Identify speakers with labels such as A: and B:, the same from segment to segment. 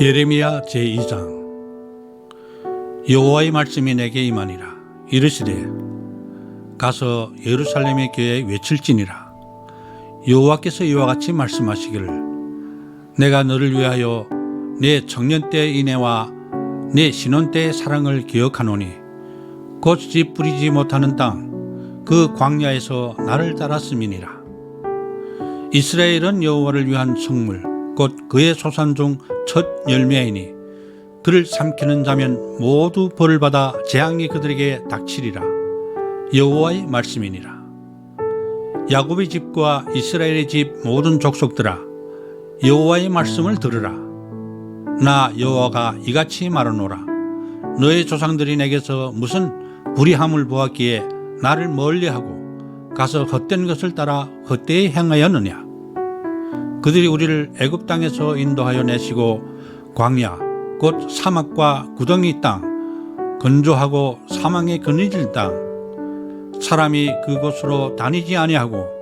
A: 예레미야 제2장. 여호와의 말씀이 내게 임하니라. 이르시되 가서 예루살렘의 교회에 외칠지니라. 여호와께서 이와 같이 말씀하시기를 내가 너를 위하여 내 청년 때의 인애와 내 신혼 때의 사랑을 기억하노니 꽃이 뿌리지 못하는 땅 그 광야에서 나를 따랐음이니라. 이스라엘은 여호와를 위한 성물 곧 그의 소산 중 첫 열매이니 그를 삼키는 자면 모두 벌을 받아 재앙이 그들에게 닥치리라. 여호와의 말씀이니라. 야곱의 집과 이스라엘의 집 모든 족속들아 여호와의 말씀을 들으라. 나 여호와가 이같이 말하노라. 너의 조상들이 내게서 무슨 불의함을 보았기에 나를 멀리하고 가서 헛된 것을 따라 헛되이 행하였느냐 그들이 우리를 애굽 땅에서 인도하여 내시고 광야 곧 사막과 구덩이 땅 건조하고 사망에 그늘질 땅 사람이 그곳으로 다니지 아니하고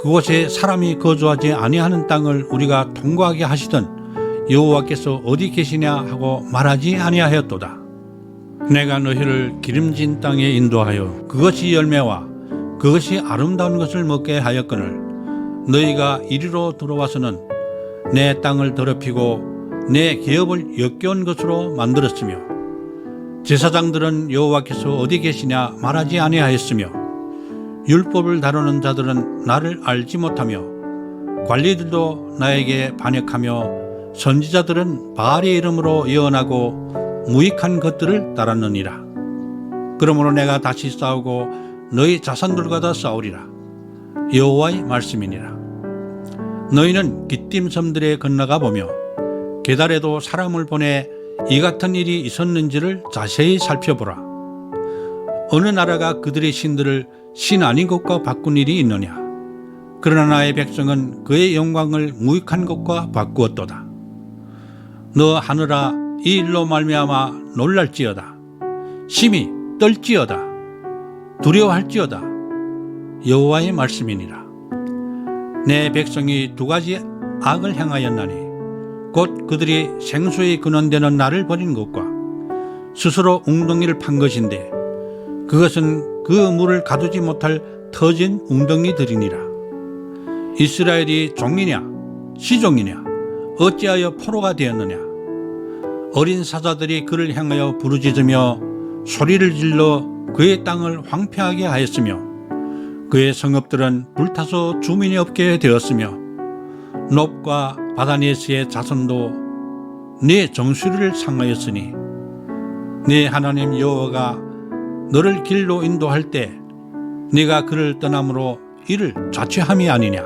A: 그곳에 사람이 거주하지 아니하는 땅을 우리가 통과하게 하시던 여호와께서 어디 계시냐 하고 말하지 아니하였도다. 내가 너희를 기름진 땅에 인도하여 그것이 열매와 그것이 아름다운 것을 먹게 하였거늘 너희가 이리로 들어와서는 내 땅을 더럽히고 내 기업을 역겨운 것으로 만들었으며 제사장들은 여호와께서 어디 계시냐 말하지 아니하였으며 율법을 다루는 자들은 나를 알지 못하며 관리들도 나에게 반역하며 선지자들은 바알의 이름으로 예언하고 무익한 것들을 따랐느니라 그러므로 내가 다시 싸우고 너희 자손들과 다 싸우리라 여호와의 말씀이니라. 너희는 기띔 섬들에 건너가 보며 계달에도 사람을 보내 이 같은 일이 있었는지를 자세히 살펴보라. 어느 나라가 그들의 신들을 신 아닌 것과 바꾼 일이 있느냐? 그러나 나의 백성은 그의 영광을 무익한 것과 바꾸었도다. 너 하늘아 이 일로 말미암아 놀랄지어다. 심히 떨지어다. 두려워할지어다. 여호와의 말씀이니라. 내 백성이 두 가지 악을 행하였나니 곧 그들이 생수의 근원되는 나를 버린 것과 스스로 웅덩이를 판 것인데 그것은 그 물을 가두지 못할 터진 웅덩이들이니라. 이스라엘이 종이냐 시종이냐 어찌하여 포로가 되었느냐 어린 사자들이 그를 향하여 부르짖으며 소리를 질러 그의 땅을 황폐하게 하였으며 그의 성읍들은 불타서 주민이 없게 되었으며 롭과 바다네스의 자손도 네 정수리를 상하였으니 네 하나님 여호와가 너를 길로 인도할 때 네가 그를 떠남으로 이를 자취함이 아니냐?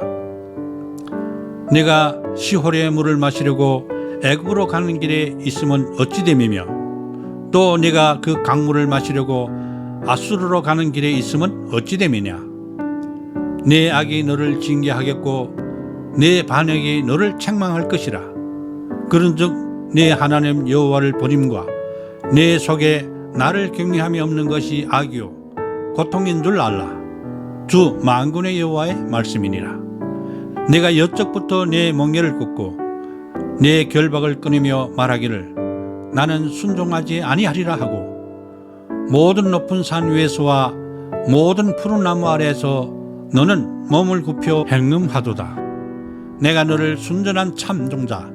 A: 네가 시홀의 물을 마시려고 애굽으로 가는 길에 있으면 어찌 됨이며 또 네가 그 강물을 마시려고 아수르로 가는 길에 있으면 어찌 됨이냐 내 악이 너를 징계하겠고 내 반역이 너를 책망할 것이라. 그런즉 내 하나님 여호와를 버림과 내 속에 나를 경외함이 없는 것이 악이요 고통인 줄 알라. 주 만군의 여호와의 말씀이니라. 내가 여적부터 내 멍에를 긋고 내 결박을 끊으며 말하기를 나는 순종하지 아니하리라 하고 모든 높은 산 위에서와 모든 푸른 나무 아래에서 너는 몸을 굽혀 행음하도다. 내가 너를 순전한 참종자,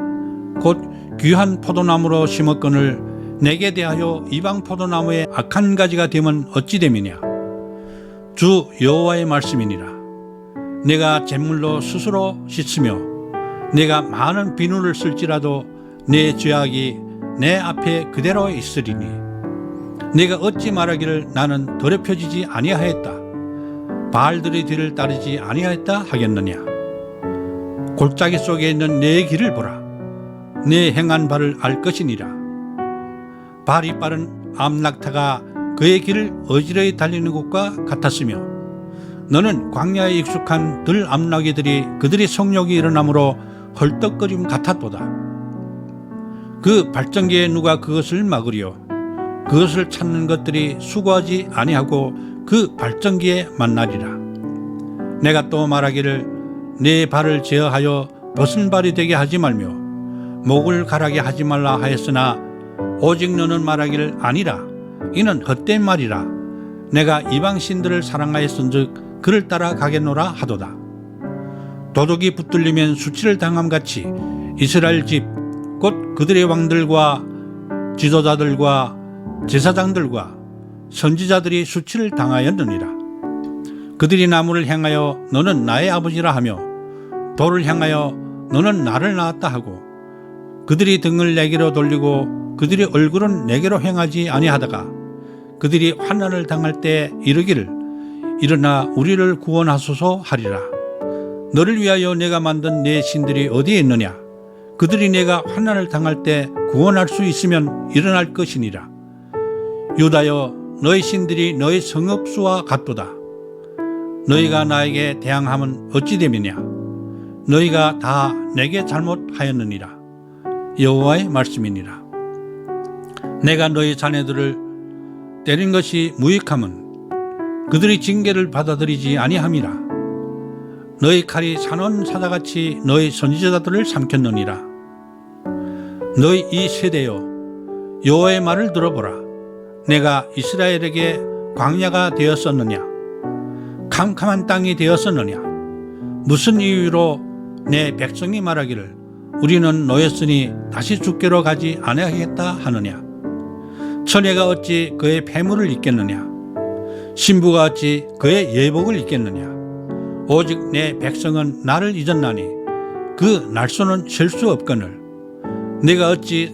A: 곧 귀한 포도나무로 심었거늘 내게 대하여 이방 포도나무의 악한 가지가 되면 어찌 됨이냐? 주 여호와의 말씀이니라. 내가 잿물로 스스로 씻으며 내가 많은 비누를 쓸지라도 내 죄악이 내 앞에 그대로 있으리니 내가 어찌 말하기를 나는 더럽혀지지 아니하였다. 바알들의 뒤를 따르지 아니하였다 하겠느냐? 골짜기 속에 있는 내 길을 보라. 내 행한 바를 알 것이니라. 발이 빠른 암낙타가 그의 길을 어지러이 달리는 것과 같았으며 너는 광야에 익숙한 들 암나귀들이 그들의 성욕이 일어나므로 헐떡거림 같았도다. 그 발전기에 누가 그것을 막으려 그것을 찾는 것들이 수고하지 아니하고 그 발전기에 만나리라. 내가 또 말하기를 내 발을 제어하여 벗은 발이 되게 하지 말며 목을 가라게 하지 말라 하였으나 오직 너는 말하기를 아니라 이는 헛된 말이라 내가 이방 신들을 사랑하였은즉 그를 따라 가겠노라 하도다 도둑이 붙들리면 수치를 당함 같이 이스라엘 집 곧 그들의 왕들과 지도자들과 제사장들과 선지자들이 수치를 당하였느니라. 그들이 나무를 향하여 너는 나의 아버지라 하며 돌을 향하여 너는 나를 낳았다 하고 그들이 등을 내게로 돌리고 그들의 얼굴은 내게로 행하지 아니하다가 그들이 환난을 당할 때 이르기를 일어나 우리를 구원하소서 하리라. 너를 위하여 내가 만든 내 신들이 어디에 있느냐? 그들이 내가 환난을 당할 때 구원할 수 있으면 일어날 것이니라. 유다여 너희 신들이 너희 성읍수와 같도다. 너희가 나에게 대항함은 어찌 됨이냐? 너희가 다 내게 잘못하였느니라. 여호와의 말씀이니라. 내가 너희 자네들을 때린 것이 무익함은 그들이 징계를 받아들이지 아니함이라. 너희 칼이 산원 사자같이 너희 선지자들을 삼켰느니라. 너희 이 세대여 여호와의 말을 들어보라 내가 이스라엘에게 광야가 되었었느냐? 캄캄한 땅이 되었었느냐? 무슨 이유로 내 백성이 말하기를 우리는 노였으니 다시 죽게로 가지 아니하겠다 하느냐? 처녀가 어찌 그의 폐물을 입겠느냐? 신부가 어찌 그의 예복을 입겠느냐? 오직 내 백성은 나를 잊었나니 그 날소는 셀 수 없거늘. 내가 어찌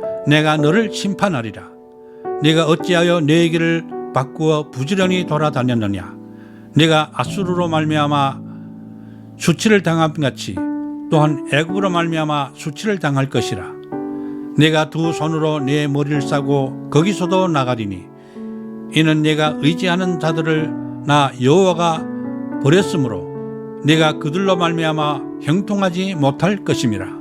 A: 내가 너를 심판하리라. 내가 어찌하여 내 길을 바꾸어 부지런히 돌아다녔느냐? 내가 아수르로 말미암아 수치를 당함 같이 또한 애굽으로 말미암아 수치를 당할 것이라. 내가 두 손으로 내 머리를 싸고 거기서도 나가리니 이는 내가 의지하는 자들을 나 여호와가 버렸으므로 내가 그들로 말미암아 형통하지 못할 것임이라